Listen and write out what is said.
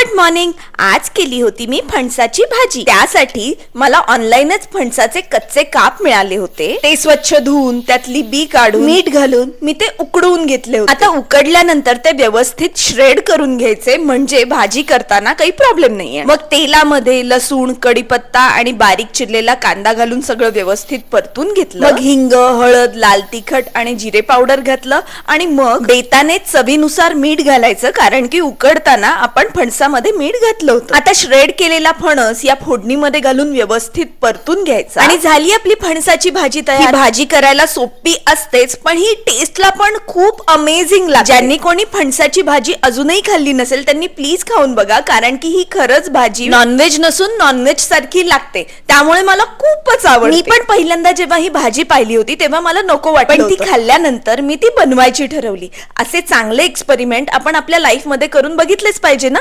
Good morning. आज केली होती मी फणसाची भाजी. त्यासाठी मला ऑनलाईनच फणसाचे कच्चे काप मिळाले होते. ते स्वच्छ धुवून त्यातली बी काढून मीठ घालून मी ते उकडवून घेतले होते. आता उकडल्यानंतर ते व्यवस्थित श्रेड करून घ्यायचे म्हणजे भाजी करताना काही प्रॉब्लेम नाहीये. मग तेलामध्ये लसूण कडीपत्ता आणि बारीक चिरलेला कांदा घालून सगळं व्यवस्थित परतून घेतलं. मग हिंग हळद लाल तिखट आणि जिरे पावडर घातलं आणि मग बेताने चवीनुसार मीठ घालायचं कारण की उकडताना आपण फणसामध्ये मीठ घातलं होतं. आता श्रेड केलेला फणस या फोडणीमध्ये घालून व्यवस्थित परतून घ्यायचा. आणि झाली आपली फणसाची भाजी तयार. भाजी करायला सोपी असतेच पण ही टेस्टला पण खूप अमेझिंग लागते. ज्यांनी कोणी फणसाची भाजी अजूनही खाल्ली नसेल त्यांनी प्लीज खाऊन बघा कारण की ही खरंच भाजी नॉनव्हेज नसून नॉनव्हेज सारखी लागते. त्यामुळे मला खूपच आवडते. मी पण पहिल्यांदा जेव्हा ही भाजी पाहिली होती तेव्हा मला नको वाटलं पण ती खाल्ल्यानंतर मी ती बनवायची ठरवली. असे चांगले एक्सपेरिमेंट आपण आपल्या लाईफमध्ये करून बघितलेच पाहिजे ना?